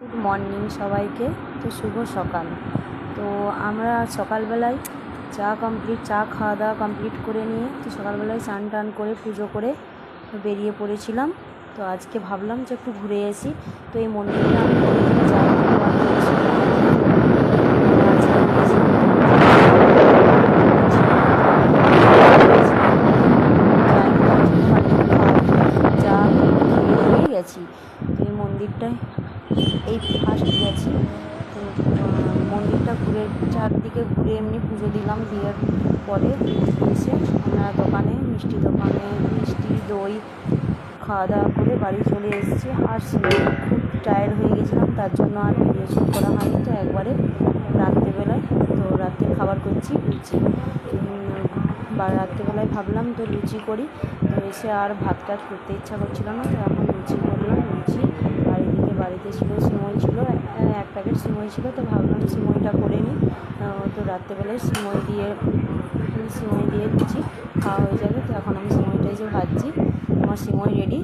Good morning সবাইকে। তো শুভ সকাল। তো আমরা সকালবেলায় চা কমপ্লিট চা খাওয়া দাওয়া কমপ্লিট করে নিয়ে তো সকালবেলায় স্নান টান করে, পুজো করে বেরিয়ে পড়েছিলাম। তো আজকে ভাবলাম যে একটু ঘুরে আসি। তো এই মন্দিরটা আমি গেছি। মন্দিরটায় এই ফার্স্ট গেছি। তো মন্দিরটা ঘুরে চারদিকে ঘুরে এমনি পুজো দিলাম, দেওয়ার পরে এসে আমরা দোকানে, মিষ্টি দোকানে, মিষ্টি, দই খাওয়া দাওয়া করে বাড়ি চলে এসেছি। আর খুব টায়ার্ড হয়ে গেছিলাম, তার জন্য আর ভিডিও করা হয়নি। তো একবারে রাত্রেবেলায়, তো রাত্রে খাবার করছি, লুচি। বা, রাত্রেবেলায় ভাবলাম তো লুচি করি। তো এসে আর ভাত টাত করতে ইচ্ছা করছিল না, তো এখন লুচি করলাম, লুচি ছিল সিমই ছিল এক প্যাকেট সিমই ছিল, তো ভাবলাম সিমইটা করে নিই। তো রাত্রেবেলায় সিমই দিয়ে সিমই দিয়ে দিচ্ছি, খাওয়া হয়ে যাবে, তো এখন আমি সিমইটাই যে ভাজছি, আমার সিমই রেডি